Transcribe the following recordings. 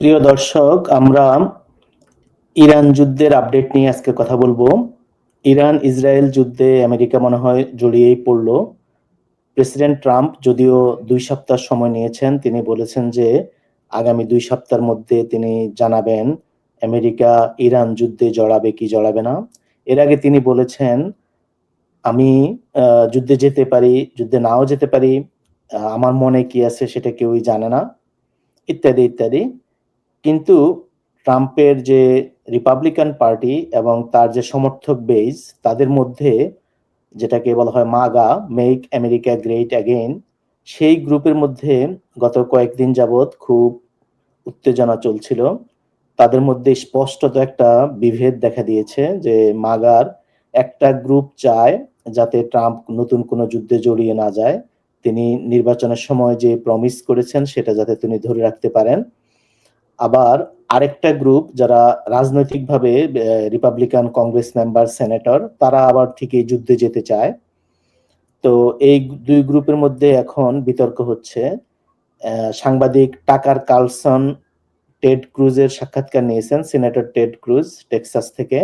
প্রিয় দর্শক, আমরা ইরান যুদ্ধের আপডেট নিয়ে আজকে কথা বলব। ইরান ইসরায়েল যুদ্ধে আমেরিকা মনে হয় জড়িয়েই পড়ল। প্রেসিডেন্ট ট্রাম্প যদিও দুই সপ্তাহ সময় নিয়েছেন, তিনি বলেছেন যে আগামী দুই সপ্তাহের মধ্যে তিনি জানাবেন, আমেরিকা ইরান যুদ্ধে জড়াবে কি জড়াবে না। এর আগে তিনি বলেছেন, আমি যুদ্ধে যেতে পারি, যুদ্ধে নাও যেতে পারি আমার মনে কি আছে সেটা কেউই জানে না। ইত্যাদি ইত্যাদি। কিন্তু ট্রাম্পের যে রিপাবলিকান পার্টি এবং তার যে সমর্থক বেজ তাদের মধ্যে যেটাকে বলা হয় MAGA make America great again সেই গ্রুপের মধ্যে গত কয়েকদিন যাবৎ খুব উত্তেজনা চলছিল। তাদের মধ্যে স্পষ্টত একটা বিভেদ দেখা দিয়েছে যে মাগার একটা গ্রুপ চায় যাতে ট্রাম্প নতুন কোনো যুদ্ধে জড়িয়ে না যায়। তিনি নির্বাচনের সময় যে প্রমিস করেছেন, সেটা যাতে তিনি ধরে রাখতে পারেন। আবার আরেকটা গ্রুপ যারা রাজনৈতিকভাবে রিপাবলিকান কংগ্রেস মেম্বার সেনেটর তারা আবার ঠিকই যুদ্ধে যেতে চায়। তো এই দুই গ্রুপের মধ্যে এখন বিতর্ক হচ্ছে। সাংবাদিক টাকার কালসন, টেড ক্রুজের সাক্ষাৎকার নিয়েছেন সিনেটর টেড ক্রুজ টেক্সাস থেকে।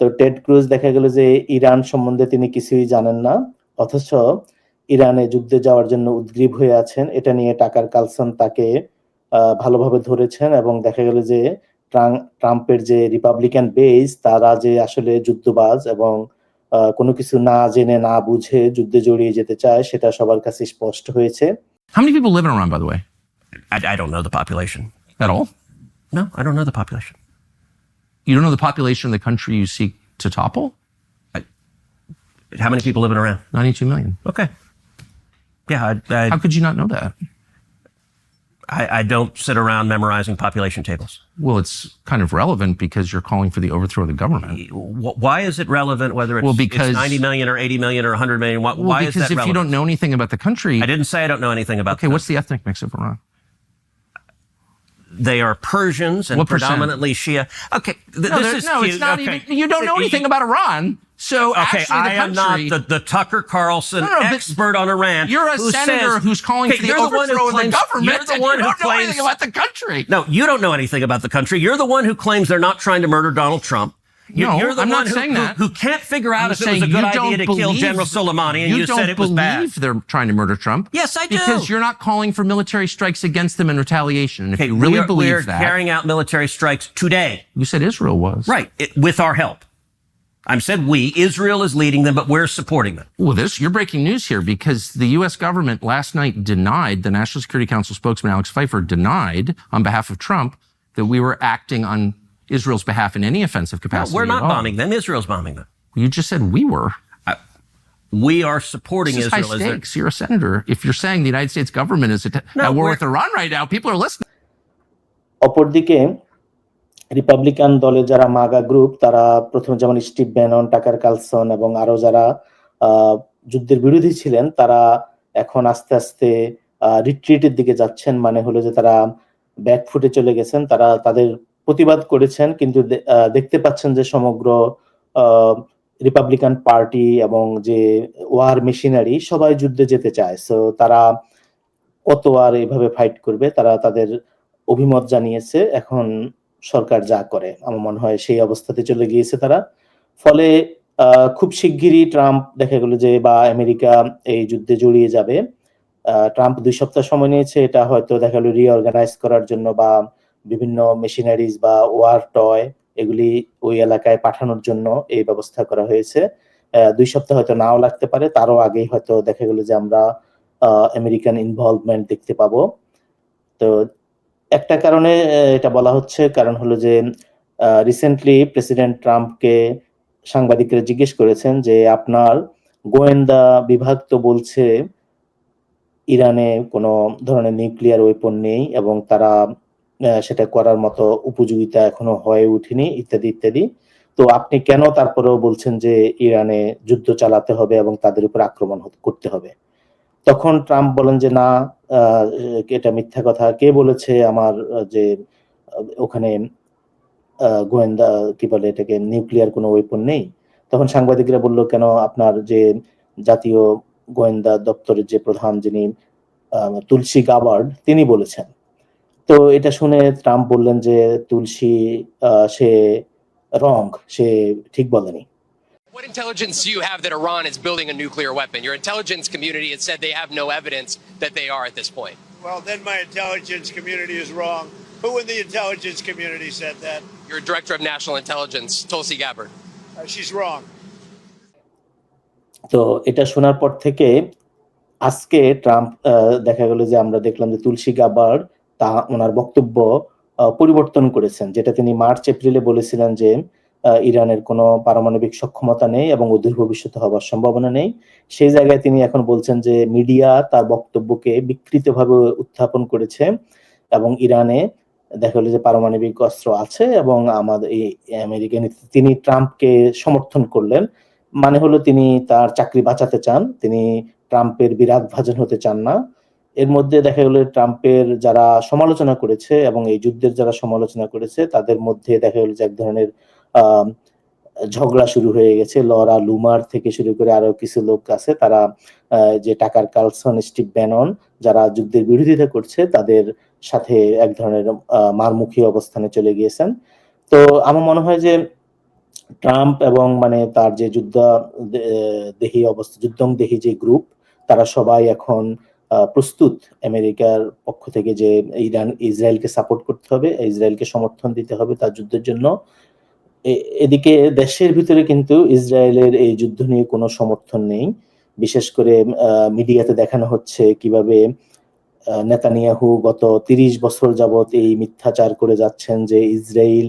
তো টেড ক্রুজ দেখা গেল যে ইরান সম্বন্ধে তিনি কিছুই জানেন না, অথচ ইরানে যুদ্ধে যাওয়ার জন্য উদ্গ্রীব হয়ে আছেন। এটা নিয়ে টাকার কালসন তাকে ভালোভাবে ধরেছেন এবং দেখা গেল যে ট্রাম্পের যে রিপাবলিকান বেস তারা যে আসলে যুদ্ধবাজ এবং কোনো কিছু না জেনে না বুঝে যুদ্ধে জড়িয়ে যেতে চায় সেটা সবার কাছে স্পষ্ট হয়েছে How many people live in Iran, by the way? I, I don't know the population. At all? No, I don't know the population. You don't know the population of the country you seek to topple? I, How many people live in Iran? 92 million. Okay. Yeah, I, I, How could you not know that? I, I don't sit around memorizing population tables. Well, it's kind of relevant because you're calling for the overthrow of the government. Why is it relevant whether it's, Well, it's 90 million or 80 million or 100 million? Why, Well, why is because if you don't know anything about the country, I didn't say I don't know anything about okay, what's the ethnic mix of Iran? They are Persians and What percent? predominantly Shia. Okay, th- No, this is no cute. it's not Okay. even. You don't know You- anything about Iran. So Okay, actually, the I am not the, the Tucker Carlson No, no, expert on Iran. you're a who senator says- who's calling Okay, for the you're one who overthrow of the government. You're the one you who don't know claims anything about the country. No, you don't know anything about the country. You're the one who claims they're not trying to murder Donald Trump. You're, No, you're the I'm one not who, saying who- that. who can't figure out I'm if it was a good you idea don't to kill General Soleimani, and you, don't said it was believe they're trying to murder Trump. Yes, I do. Because you're not calling for military strikes against them in retaliation. And if Okay, you really we are, believe we are that, carrying out military strikes today. you said Israel was Right, it, with our help. I'm said we. Israel is leading them, but we're supporting them. Well, this you're breaking news here because the U.S. government last night denied the National Security Council spokesman Alex Pfeiffer denied on behalf of Trump that we were acting on Israel's behalf in any offensive No, capacity. we're at not all. bombing them. Israel's bombing them. You just said we were. We are supporting This is high Israel. as their- stakes. You're a senator. If you're saying the United States government is at, No, at war we're- with Iran right now, people are listening. অপরদিকে Republican দলের যারা মাগা group তারা প্রথমে যেমন Steve Bannon টাকার Carlsen এবং আরো যারা আহ, যুদ্ধের বিরোধী ছিলেন তারা এখন আস্তে আস্তে রিট্রিটের দিকে যাচ্ছেন মানে হলো যে তারা ব্যাকফুটে চলে গেছেন তারা তাদের প্রতিবাদ করেছেন, কিন্তু দেখতে পাচ্ছেন যে সমগ্র রিপাবলিকান পার্টি এবং যে ওয়ার মেশিনারি সবাই যুদ্ধে যেতে চায়। সো তারা কত আর এভাবে ফাইট করবে, তারা তাদের অভিমত জানিয়েছে, এখন সরকার যা করে। আমার মনে হয় সেই অবস্থাতে চলে গিয়েছে তারা। ফলে খুব শিগগিরই ট্রাম্প দেখা গেল যে, বা আমেরিকা এই যুদ্ধে জড়িয়ে যাবে। ট্রাম্প দুই সপ্তাহ সময় নিয়েছে, এটা হয়তো দেখা গেল রিঅর্গানাইজ করার জন্য বা বিভিন্ন মেশিনারিজ বা ওয়ার টয় এগুলি ওই এলাকায় পাঠানোর জন্য এই ব্যবস্থা করা হয়েছে। দুই সপ্তাহ হয়তো নাও লাগতে পারে, তারও আগেই হয়তো দেখা গেল যে আমরা আমেরিকান ইনভলভমেন্ট দেখতে পাবো। তো একটা কারণে এটা বলা হচ্ছে, কারণ হলো যে রিসেন্টলি প্রেসিডেন্ট ট্রাম্পকে সাংবাদিকরা জিজ্ঞেস করেছেন যে, আপনার গোয়েন্দা বিভাগ তো বলছে, ইরানে কোনো ধরনের নিউক্লিয়ার ওয়েপন নেই এবং তারা সেটা করার মতো উপযোগিতা এখনও হয়ে ওঠেনি ইত্যাদি ইত্যাদি। তো আপনি কেন তারপরেও বলছেন যে ইরানে যুদ্ধ চালাতে হবে এবং তাদের উপর আক্রমণ করতে হবে? তখন ট্রাম্প বলেন যে, না এটা মিথ্যা কথা। কে বলেছে আমার যে ওখানে গোয়েন্দা, কি বলে এটাকে, নিউক্লিয়ার কোনো ওয়েপন নেই? তখন সাংবাদিকরা বলল, কেন আপনার যে জাতীয় গোয়েন্দা দপ্তরের যে প্রধান যিনি তুলসী গাবার্ড, তিনি বলেছেন। তো এটা শুনে ট্রাম্প বললেন যে তুলসী সে রং সে ঠিক বলেনি What intelligence do you have that Iran is building a nuclear weapon? Your intelligence community has said they have no evidence that they are at this point. Well, then my intelligence community is wrong. Who in the intelligence community said that? Your director of national intelligence, Tulsi Gabbard. Uh, she's wrong. তো এটা শোনার পর থেকে আজকে Trump দেখা গেল যে আমরা দেখলাম যে তুলসী গাবার তা ওনার বক্তব্য পরিবর্তন করেছেন, যেটা তিনি মার্চ, এপ্রিলে বলেছিলেন যে ইরানের কোনো পারমাণবিক সক্ষমতা নেই এবং অদূর ভবিষ্যতে হবার সম্ভাবনা নেই। সেই জায়গায় তিনি এখন বলছেন যে, মিডিয়া তার বক্তব্যকে বিকৃতভাবে উত্থাপন করেছে এবং ইরানে দেখা গেলো যে পারমাণবিক অস্ত্র আছে এবং আমাদের এই আমেরিকা তিনি ট্রাম্পকে সমর্থন করলেন। মানে হলো তিনি তার চাকরি বাঁচাতে চান, তিনি ট্রাম্পের বিরাট ভাজন হতে চান না। এর মধ্যে দেখা গেল ট্রাম্পের যারা সমালোচনা করেছে এবং এই যুদ্ধের যারা সমালোচনা করেছে, তাদের মধ্যে দেখা গেল যে এক ধরনের ঝগড়া শুরু হয়ে গেছে। লরা লুমার থেকে শুরু করে আরও কিছু লোক আছে, তারা যে টাকার কালসন, স্টিভ ব্যানন, যারা যুদ্ধের বিরোধিতা করছে, তাদের সাথে এক ধরনের মারমুখী অবস্থানে চলে গিয়েছেন। তো আমার মনে হয় যে ট্রাম্প এবং মানে তার যে যুদ্ধ দেহি অবস্থা, যুদ্ধং দেহি যে গ্রুপ, তারা সবাই এখন প্রস্তুত আমেরিকার পক্ষ থেকে যে ইরান, ইসরায়েলকে সাপোর্ট করতে হবে, ইসরায়েলকে সমর্থন দিতে হবে তার যুদ্ধের জন্য। এদিকে দেশের ভিতরে কিন্তু ইসরায়েলের এই যুদ্ধ নিয়ে কোনো সমর্থন নেই। বিশেষ করে মিডিয়াতে দেখানো হচ্ছে কীভাবে নেতানিয়াহু গত তিরিশ বছর যাবত এই মিথ্যাচার করে যাচ্ছেন যে ইসরায়েল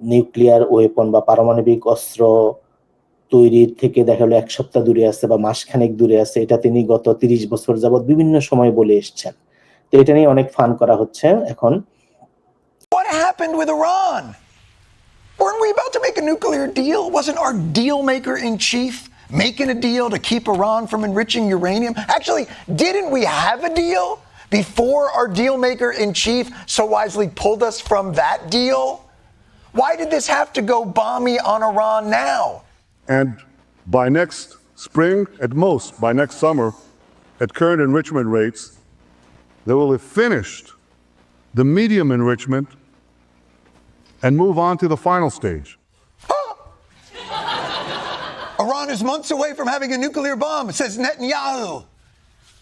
নিউক্লিয়ার ওয়েপন বা পারমাণবিক অস্ত্র তৈরির থেকে দেখা গেলো এক সপ্তাহ দূরে আছে বা মাসখানেক দূরে আছে এটা তিনি গত তিরিশ বছর যাবত বিভিন্ন সময় বলে এসছেন তো এটা নিয়ে অনেক ফান করা হচ্ছে এখন What happened with Iran? Weren't we about to make a nuclear deal? Wasn't our deal maker in chief making a deal to keep Iran from enriching uranium? Actually, didn't we have a deal before our deal maker in chief so wisely pulled us from that deal? Why did this have to go balmy on Iran now? And by next spring, at most, by next summer, at current enrichment rates, they will have finished the medium enrichment and move on to the final stage. Iran is months away from having a nuclear bomb, says Netanyahu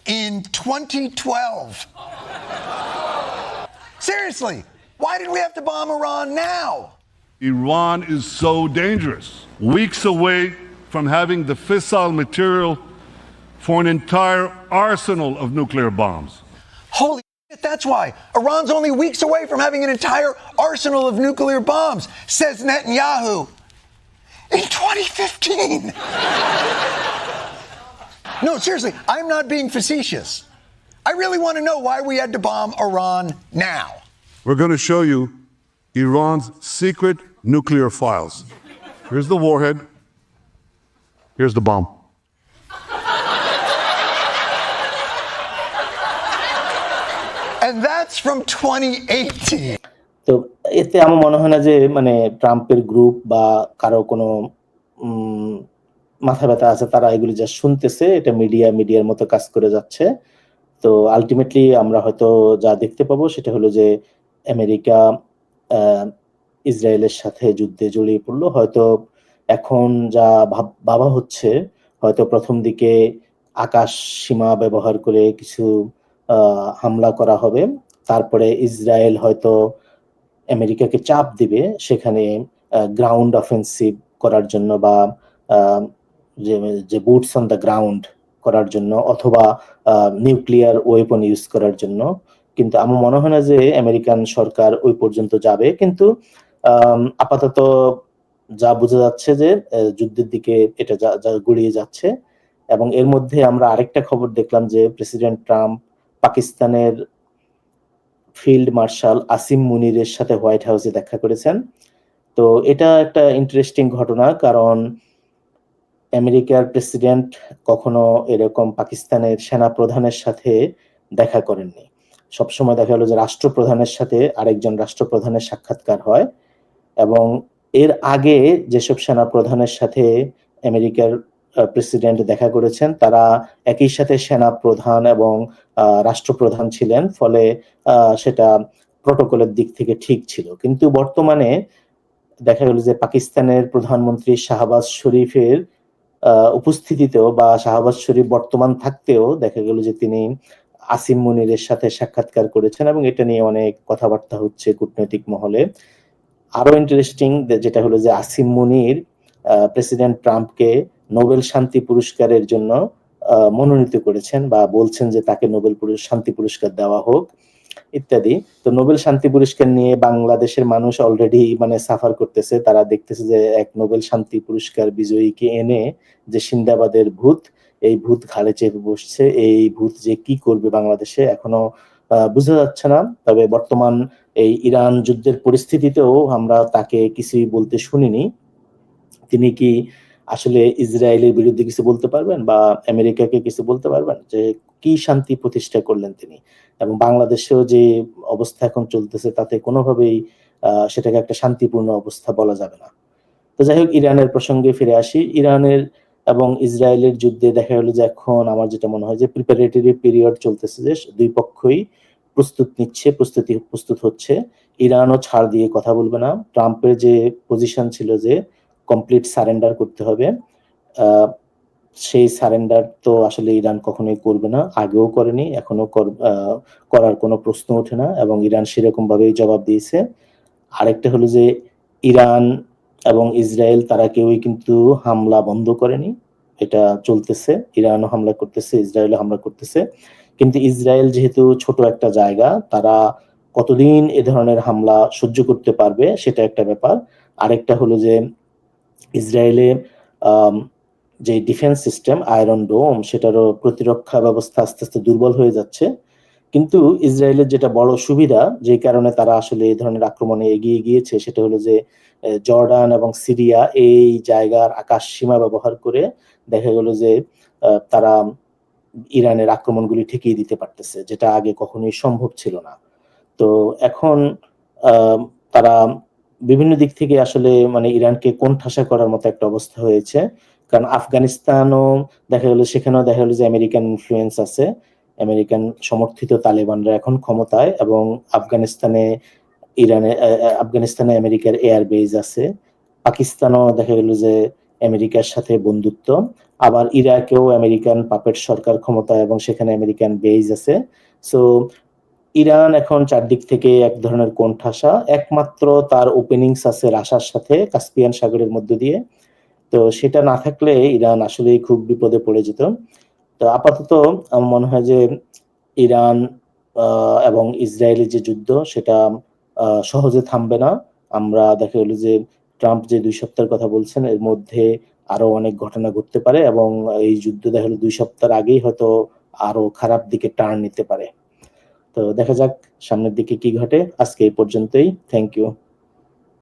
in 2012. Seriously, why did we have to bomb Iran now? Iran is so dangerous, weeks away from having the fissile material for an entire arsenal of nuclear bombs. Holy shit, that's why. Iran's only weeks away from having an entire arsenal of nuclear bombs, says Netanyahu in 2015. no, seriously, I'm not being facetious. I really want to know why we had to bomb Iran now. We're going to show you Iran's secret nuclear files. Here's the warhead. Here's the bomb. And that's from 2018. তো এতে আমার মনে হয় না যে মানে ট্রাম্পের group বা কারও কোনো মাথা ব্যথা আছে তারা এগুলি যা শুনতেছে এটা মিডিয়া মিডিয়ার মতো কাজ করে যাচ্ছে তো আলটিমেটলি আমরা হয়তো যা দেখতে পাবো সেটা হলো যে আমেরিকা ইসরায়েলের সাথে যুদ্ধে জড়িয়ে পড়ল। হয়তো এখন যা ভাব- হচ্ছে, হয়তো প্রথম দিকে আকাশ সীমা ব্যবহার করে কিছু হামলা করা হবে। তারপরে ইসরায়েল হয়তো আমেরিকাকে চাপ দিবে সেখানে গ্রাউন্ড অফেন্সিভ করার জন্য বা যে বুটস অন দ্য গ্রাউন্ড করার জন্য অথবা নিউক্লিয়ার ওয়েপন ইউজ করার জন্য। কিন্তু আমার মনে হয় না যে আমেরিকান সরকার ওই পর্যন্ত যাবে। কিন্তু আপাতত যা বোঝা যাচ্ছে যে যুদ্ধের দিকে এটা গড়িয়ে যাচ্ছে। এবং এর মধ্যে আমরা আরেকটা খবর দেখলাম যে, প্রেসিডেন্ট ট্রাম্প পাকিস্তানের ফিল্ড মার্শাল আসিম মুনিরের সাথে হোয়াইট হাউসে দেখা করেছেন। তো এটা একটা ইন্টারেস্টিং ঘটনা, কারণ আমেরিকার প্রেসিডেন্ট কখনো এরকম পাকিস্তানের সেনা প্রধানের সাথে দেখা করেননি। সবসময় দেখা গেলো যে, রাষ্ট্রপ্রধানের সাথে আরেকজন রাষ্ট্রপ্রধানের সাক্ষাৎকার হয়। এবং এর আগে যেসব সেনা প্রধানের সাথে আমেরিকার প্রেসিডেন্ট দেখা করেছেন, তারা একই সাথে সেনা প্রধান এবং রাষ্ট্রপ্রধান ছিলেন, ফলে সেটা প্রটোকলের দিক থেকে ঠিক ছিল। কিন্তু বর্তমানে দেখা গেল যে পাকিস্তানের প্রধানমন্ত্রী শাহবাজ শরীফের উপস্থিতিতেও বা শাহবাজ শরীফ বর্তমান থাকতেও দেখা গেল যে তিনি আসিম মুনিরের সাথে সাক্ষাৎকার করেছেন এবং এটা নিয়ে অনেক কথাবার্তা হচ্ছে কূটনৈতিক মহলে। আরও ইন্টারেস্টিং যেটা হলো যে আসিম মুনির প্রেসিডেন্ট ট্রাম্পকে নোবেল শান্তি পুরস্কারের জন্য মনোনীত করেছেন বা বলছেন যে তাকে নোবেল শান্তি পুরস্কার দেওয়া হোক, ইত্যাদি। তো নোবেল শান্তি পুরস্কার নিয়ে বাংলাদেশের মানুষ অলরেডি মানে সাফার করতেছে। তারা দেখতেছে যে এক নোবেল শান্তি পুরস্কার বিজয়ীকে এনে যে সিন্দাবাদের ভূত, এই ভূত ঘাড়ে চেপে বসছে, এই ভূত যে কি করবে বাংলাদেশে এখনও বোঝা যাচ্ছে না। তবে বর্তমান এই ইরান যুদ্ধের পরিস্থিতিতেও আমরা তাকে কিছুই বলতে শুনিনি। তিনি কি আসলে ইসরায়েলের বিরুদ্ধে কিছু বলতে পারবেন বা আমেরিকাকে কিছু বলতে পারবেন? যে কি শান্তি প্রতিষ্ঠা করলেন তিনি? এবং বাংলাদেশেও যে অবস্থা এখন চলতেছে তাতে কোনোভাবেই সেটাকে একটা শান্তিপূর্ণ অবস্থা বলা যাবে না। তো যাই হোক, ইরানের প্রসঙ্গে ফিরে আসি। ইরানের এবং ইসরায়েলের যুদ্ধে দেখা গেল যে এখন আমার যেটা মনে হয় যে প্রিপারেটরি পিরিয়ড চলতেছে যে দুই পক্ষই প্রস্তুত নিচ্ছে, প্রস্তুতি, প্রস্তুত হচ্ছে। ইরানও ছাড় দিয়ে কথা বলবে না। ট্রাম্পের যে পজিশন ছিল যে কমপ্লিট সারেন্ডার করতে হবে সেই সারেন্ডার তো আসলে ইরান কখনোই করবে না। আগেও করেনি এখনও করার কোনো প্রশ্ন ওঠে না এবং ইরান সেরকম ভাবেই জবাব দিয়েছে। আরেকটা হলো যে ইরান এবং ইসরায়েল, তারা কেউই কিন্তু হামলা বন্ধ করেনি। এটা চলতেছে। ইরানও হামলা করতেছে, ইসরায়েলও হামলা করতেছে। কিন্তু ইসরায়েল যেহেতু ছোট একটা জায়গা, তারা কতদিন এ ধরনের হামলা সহ্য করতে পারবে সেটা একটা ব্যাপার। আরেকটা হলো যে ইসরায়েলে যে ডিফেন্স সিস্টেম, আয়রন ডোম, সেটারও প্রতিরক্ষা ব্যবস্থা আস্তে আস্তে দুর্বল হয়ে যাচ্ছে। কিন্তু ইসরায়েলের যেটা বড় সুবিধা, যে কারণে তারা আসলে এই ধরনের আক্রমণে এগিয়ে গিয়েছে, সেটা হলো যে জর্ডান এবং সিরিয়া এই জায়গার আকাশ সীমা ব্যবহার করে দেখা গেল যে তারা ইরানের আক্রমণগুলি ঠেকিয়ে দিতে পারতেছে, যেটা আগে কখনোই সম্ভব ছিল না। তো এখন তারা বিভিন্ন দিক থেকে আসলে মানে ইরানকে কোণঠাসা করার মতো একটা অবস্থা হয়েছে। কারণ আফগানিস্তানও দেখা গেল, সেখানেও দেখা গেল যে আমেরিকান ইনফ্লুয়েন্স আছে। আমেরিকান সমর্থিত তালেবানরা এখন ক্ষমতায় এবং আফগানিস্তানে, ইরানে আফগানিস্তানে আমেরিকার এয়ার বেজ আছে। পাকিস্তানও দেখা গেল যে আমেরিকার সাথে বন্ধুত্ব। আবার ইরাকেও আমেরিকান পাপেট সরকার ক্ষমতা এবং সেখানে আমেরিকান বেজ আছে। সো ইরান এখন চারদিক থেকে এক ধরনের কোণঠাসা। একমাত্র তার ওপেনিংস আছে রাশার সাথে, কাস্পিয়ান সাগরের মধ্য দিয়ে। তো সেটা না থাকলে ইরান আসলেই খুব বিপদে পড়ে যেত। তো আপাতত আমার মনে হয় যে ইরান এবং ইসরায়েলের যে যুদ্ধ, সেটা সহজে থামবে না। আমরা দেখা গেল যে ট্রাম্প যে দুই সপ্তাহের কথা বলছেন, এর মধ্যে আরও অনেক ঘটনা ঘটতে পারে এবং এই যুদ্ধ দেখা দুই সপ্তাহ আগেই হয়তো আরও খারাপ দিকে টার্ন নিতে পারে। তো দেখা যাক সামনের দিকে কি ঘটে। আজকে এই পর্যন্তই। Thank you